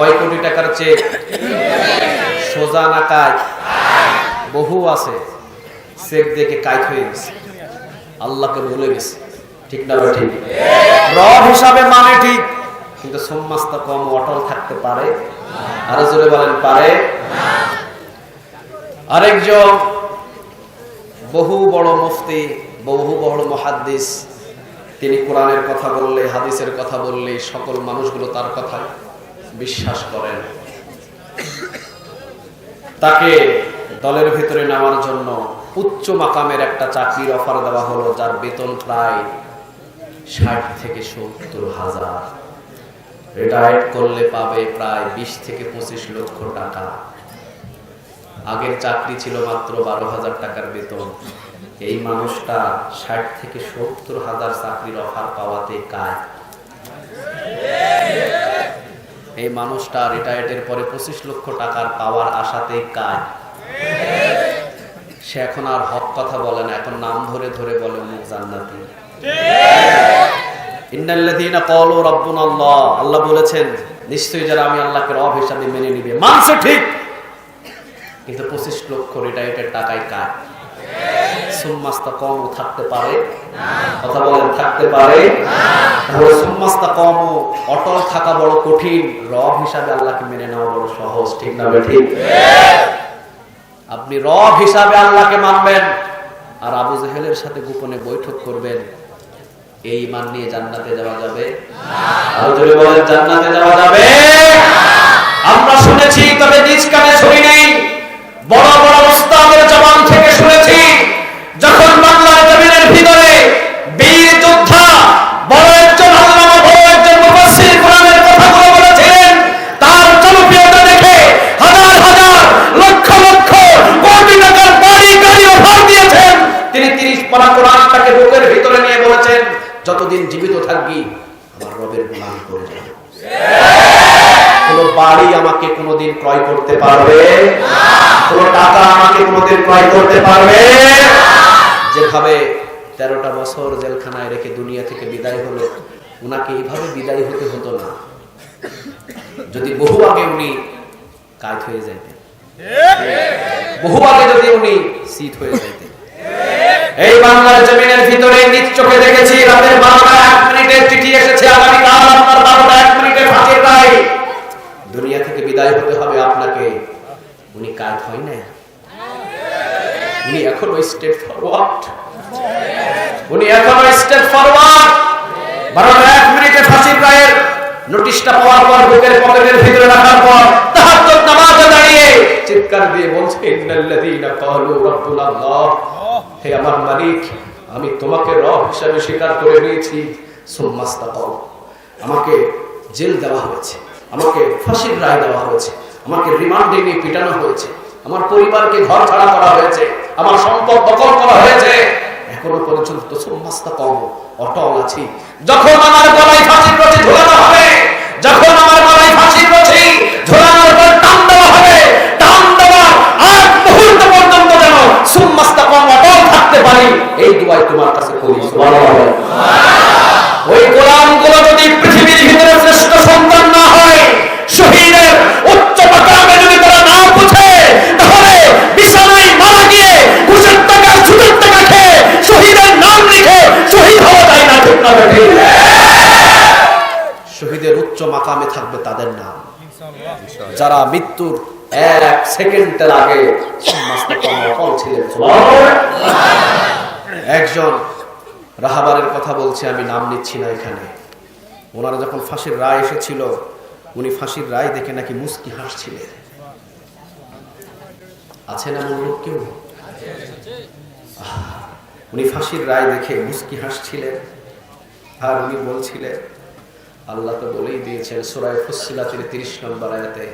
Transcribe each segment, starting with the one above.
কয় কোটি টাকার চেক? সোজা না কাজ বহু আছে। চেক দেখে কাজ হয়ে গেছে। আল্লাহকে ভুলে গেছে। ঠিক না ঠিক? রব হিসাবে মানে ঠিক। কিন্তু সোমমাস্তা কম অটল থাকতে পারে? আরও জোরে বলেন, পারে? আরেকজন বহু বড় মুফতি, বহু বড় মহাদ্দিস, তিনি কোরআনের কথা বললে, হাদিসের কথা বললে, সকল মানুষগুলো তার কথা বিশ্বাস করেন। তাকে দলের ভিতরে নেওয়ার জন্য উচ্চ মাকামের একটা চাকরির অফার দেওয়া হলো, যার বেতন প্রায় ষাট থেকে সত্তর হাজার। রিটায়ার্ড করলে পাবে প্রায় বিশ থেকে পঁচিশ লক্ষ টাকা। আগের চাকরি ছিল মাত্র বারো হাজার টাকার বেতন। এই মানুষটা ষাট থেকে সত্তর হাজার চাকরির অফার পাওয়াতে কাজ এই মানুষটা রিটায়ার্ডের পরে পঁচিশ লক্ষ টাকার পাওয়ার আশাতেই কাজ সে এখন আর হক কথা বলে না, এখন নাম ধরে ধরে বলে মুখ জান্নাতি। আল্লাহ আল্লাহ বলেছেন, নিশ্চয়ই আল্লাহকে হিসাবে মেনে নিবে ঠিক। কিন্তু পঁচিশ লক্ষ রিটায়ার্ডের টাকায় কাজ থাকতে পারে। কথা বলেন, থাকতে পারে? অটল থাকা বড় কঠিন। রব হিসাবে আল্লাহকে মেনে নেওয়া বড় সহজ, ঠিক না ঠিক? আপনি রব হিসাবে আল্লাহকে মানবেন, আর আবু জেহেলের সাথে গোপনে বৈঠক করবেন। এই মান নিয়ে জান্নাতে যাওয়া যাবে? জান্নাতে যাওয়া যাবে? আমরা শুনেছি, তবে নিজ কানে শুনি নেই। যতদিন জীবিত থাকবি? আমার রবের গুণামি করে যাবে। বাড়ি আমাকে ক্রয় করতে পারবে? টাকা আমাকে ক্রয় করতে পারবে? যেভাবে তেরোটা বছর জেলখানায় রেখে দুনিয়া থেকে বিদায় হলো, উনাকে এইভাবে বিদায় হতে হতো না। যদি বহু আগে উনি কাজ হয়ে যাইতেন। বহু আগে যদি উনি সিট হয়ে যাইতেন। এই বাংলার জমিনের ভিতরে নিজ চোখে দেখেছি, রাতের বারোটা এক মিনিটের চিঠি এসেছে আগামীকাল আপনার বারোটা এক মিনিটে ফাঁসির রায় দুনিয়া থেকে বিদায় হতে হবে আপনাকে। উনি কাজ হয় না? উনি ফরওয়ার্ড উনি ফরওয়ার্ড বারোটা এক মিনিটে ফাঁসির রায়ের নোটিশটা পাওয়ার পর, বুকের পকেটের ভিতরে রাখার পর, তাহাজ্জুদ নামাজে দাঁড়িয়ে চিৎকার দিয়ে বলছে, ইন্নাল্লাযীনা ক্বালু হে আমার মালিক, আমি তোমাকে রব হিসাবে স্বীকার করে নিয়েছি। সুম্মাস্তাকাও আমাকে জেল দেওয়া হয়েছে, আমাকে ফাঁসির রায় দেওয়া হয়েছে, আমাকে রিমান্ডে নিয়ে পিটানো হয়েছে, আমার পরিবারকে ঘর ছাড়া করা হয়েছে, আমার সম্পদ দখল করা হয়েছে। এখনও পর্যন্ত সুম্মাস্তা কম অটল আছি। যখন আমার গলায় ফাঁসির রশি ঝোলানো হবে, যখন আমার থাকতে পারি, এই দুয়াই তোমার কাছে করি ওই গোলামগুলো যদি পৃথিবীর ভিতরে শ্রেষ্ঠ সন্তান না হয়, শহীদের উচ্চ মাকামে যদি তারা না বুঝে, তাহলে বিছানায় মারা গিয়ে ঘুষের টাকা, সুদের টাকা খেয়ে শহীদের নাম লিখে শহীদ হওয়া যায় না, ঠিক না শহীদের উচ্চ মাকামে থাকবে তাদের নাম। যারা মৃত্যুর এক সেকেন্ডের আগে একজন রাহাবারের কথা বলছি, আমি নাম নিচ্ছি না এখানে। ওনারা যখন ফাঁসির রায় এসেছিল, উনি ফাঁসির রায় দেখে নাকি মুস্কি হাসছিলেন। আছে না এমন লোক কেউ? উনি ফাঁসির রায় দেখে মুস্কি হাসছিলেন। আর উনি বলছিলেন, আল্লাহ তো বলেই দিয়েছেন সুরায় ফুসিলাতের তিরিশ নম্বর আয়াতে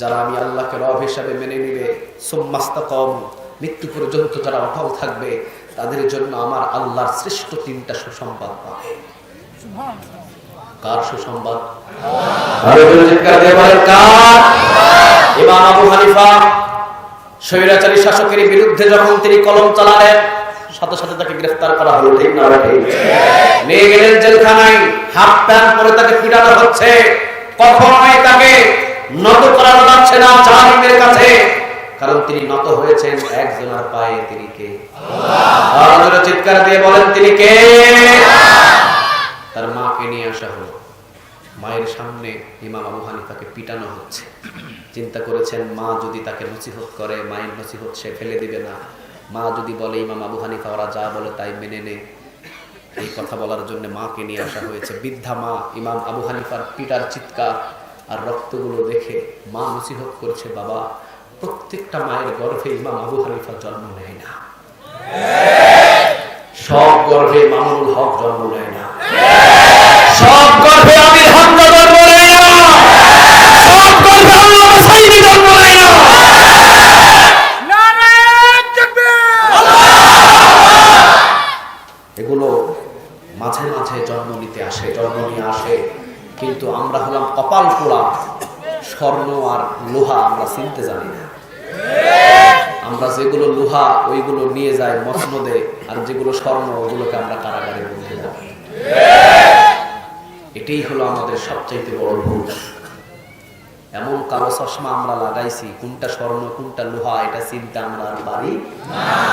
যারা আমি আল্লাহকে রব হিসাবে মেনে নিবে মৃত্যু পর্যন্ত যারা অটল থাকবে, তাদের জন্য আমার আল্লাহর শ্রেষ্ঠ তিনটা সুসংবাদ পাবে। কার সুসংবাদ? আবু হানিফা, স্বৈরাচারী শাসকের বিরুদ্ধে যখন তিনি কলম চালালেন সাথে সাথে তাকে গ্রেফতার করা হলো ঠিক না ঠিক। নিয়ে গেলেন জেলখানায় হাফ প্যান্ট পরে তাকে পিটানো হচ্ছে। কখনোই তাকে নত করানো যাচ্ছে না জালিমের কাছে। কারণ তিনি নত হয়েছেন একজনের পায়ে তিনি কে? আল্লাহ। চিৎকার দিয়ে বলেন তিনি কে? তার মাকে নিয়ে আসা হলো। মায়ের সামনে ইমাম আবু হানিফাকে পিটানো হচ্ছে। চিন্তা করেছেন মা যদি তাকে নসিহত করে মায়ের নসিহত সে ফেলে দিবে না। মা যদি বলে, ইমাম আবু হানিফা, ওরা যা বলে তাই মেনে নে। এই কথা বলার জন্য মাকে নিয়ে আসা হয়েছে। বৃদ্ধা মা, ইমাম আবু হানিফার পিটার চিৎকার আর রক্তগুলো দেখে মা নসিহত করছে, বাবা, প্রত্যেকটা মায়ের গর্ভে ইমাম আবু হানিফা জন্ম নেয় না। সব গর্ভে মামুনুল হক জন্ম নেয় না। সব গর্ভে আমির হামজা জন্ম নেয় না। সব গর্ভে আল্লাহ সাইদি জন্ম নেয় না এগুলো মাঝে মাঝে জন্ম নিতে আসে জন্ম নিয়ে আসে কিন্তু আমরা হলাম কপাল পোড়া, স্বর্ণ আর লোহা আমরা চিনতে জানি না। আমরা যেগুলো লোহা, ওইগুলো নিয়ে যাই মসনদে, আর যেগুলো স্বর্ণ, ওগুলোকে আমরা কারাগারে বলতে যাই এটাই হলো আমাদের সবচাইতে বড় ভুল। এমন কালো চশমা আমরা লাগাইছি, কোনটা স্বর্ণ, কোনটা লোহা, এটা চিন্তা আমরা আর পারি না।